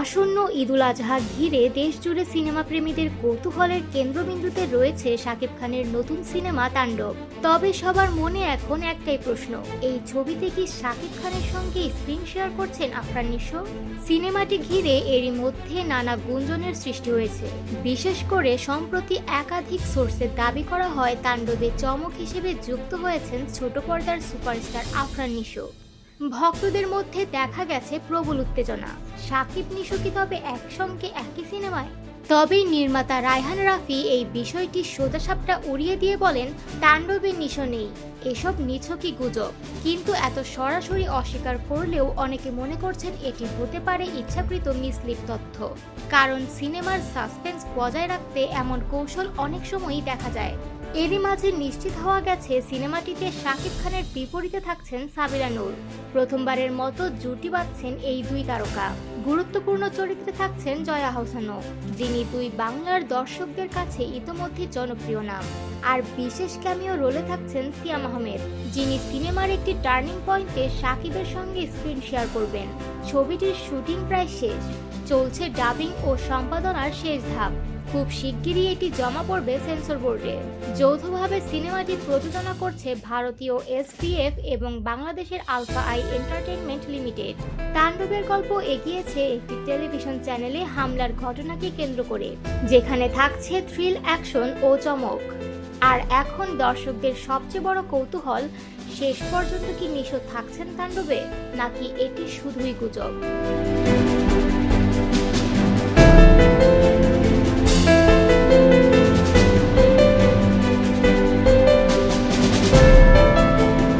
আসন্ন ঈদুল আজহা ঘিরে দেশজুড়ে সিনেমা প্রেমীদের কৌতূহলের কেন্দ্রবিন্দুতে রয়েছে শাকিব খানের নতুন সিনেমা তাণ্ডব। তবে সবার মনে এখন একটাই প্রশ্ন, এই ছবিতে কি শাকিব খানের সঙ্গে স্ক্রিন শেয়ার করছেন আফরান নিশো? সিনেমাটি ঘিরে এরই মধ্যে নানা গুঞ্জনের সৃষ্টি হয়েছে। বিশেষ করে সম্প্রতি একাধিক সোর্সে দাবি করা হয়, তাণ্ডবে চমক হিসেবে যুক্ত হয়েছেন ছোট পর্দার সুপারস্টার আফরান নিশো। ভক্তদের মধ্যে দেখা গেছে প্রবল উত্তেজনা। সাকিব নিশো কি তবে একসঙ্গে একই সিনেমায়? তবে নির্মাতা রায়হান রাফি এই বিষয়টি সোজাসাপটা উড়িয়ে দিয়ে বলেন তাণ্ডবের নিশো নেই, এসব নিছকই গুজব। কিন্তু এত সরাসরি অস্বীকার করলেও অনেকে মনে করছেন এটি হতে পারে ইচ্ছাকৃত মিসলিপ তথ্য। কারণ সিনেমার সাসপেন্স বজায় রাখতে এমন কৌশল অনেক সময়ই দেখা যায়। এরই মাঝে নিশ্চিত হওয়া গেছে সিনেমাটিতে শাকিব খানের বিপরীতে থাকছেন সাবিরা নূর। প্রথমবারের মতো জুটি বাঁধছেন এই দুই তারকা। গুরুত্বপূর্ণ চরিত্রে থাকছেন জয়া হোসেনও, যিনি দুই বাংলার দর্শকদের কাছে ইতোমধ্যে জনপ্রিয় নাম। আর বিশেষ ক্যামিও রোলে থাকছেন সিয়াম আহমেদ, যিনি সিনেমার একটি টার্নিং পয়েন্টে সাকিবের সঙ্গে স্ক্রিন শেয়ার করবেন। ছবিটির শুটিং প্রায় শেষ, চলছে ডাবিং ও সম্পাদনার শেষ ধাপ। খুব শিগগিরই এটি জমা পড়বে সেন্সর বোর্ডে। যৌথভাবে সিনেমাটি প্রযোজনা করছে ভারতীয় এসপিএফ এবং বাংলাদেশের আলফা আই এন্টারটেইনমেন্ট লিমিটেড। তাণ্ডবের গল্প এগিয়েছে একটি টেলিভিশন চ্যানেলে হামলার ঘটনাকে কেন্দ্র করে, যেখানে থাকছে থ্রিল অ্যাকশন ও চমক। আর এখন দর্শকদের সবচেয়ে বড় কৌতূহল, শেষ পর্যন্ত কি নিশো থাকছেন তাণ্ডবে, নাকি এটি শুধুই গুজব?